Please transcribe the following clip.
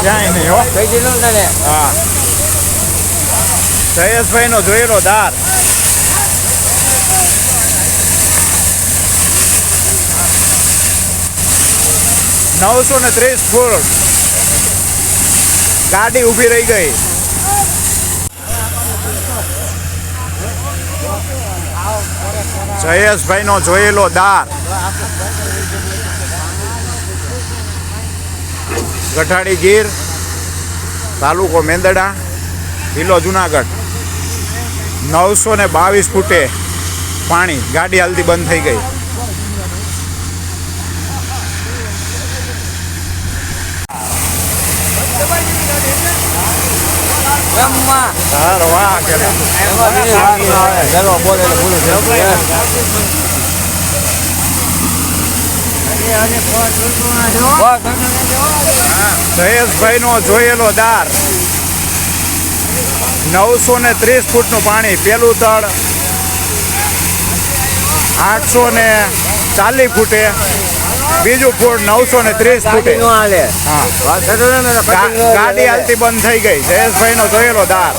ક્યાંય નહીં હો કઈ દીધું તને હા જયેશભાઈ નો જોયેલો દાર નવસો ને ત્રીસ ફૂટ ગાડી ઊભી રહી ગઈ જયેશભાઈ નો જોયેલો દાર ગઠાડી ગીર, તાલુકો મેંદડા, જિલ્લો જુનાગઢ. નવસો ને બાવીસ ફૂટે પાણી ગાડી હાલતી બંધ થઈ ગઈ. સારો વાહ બોલે જયેશભાઈ નો જોયેલો દાર. નવસો ને ત્રીસ ફૂટનું પાણી પેલું તળ. આઠસો ને ચાલીસ ફૂટે. બીજું ફૂટ નવસો ને ત્રીસ ફૂટે. ગાડી હાલતી બંધ થઈ ગઈ. જયેશભાઈ નો જોયેલો દાર.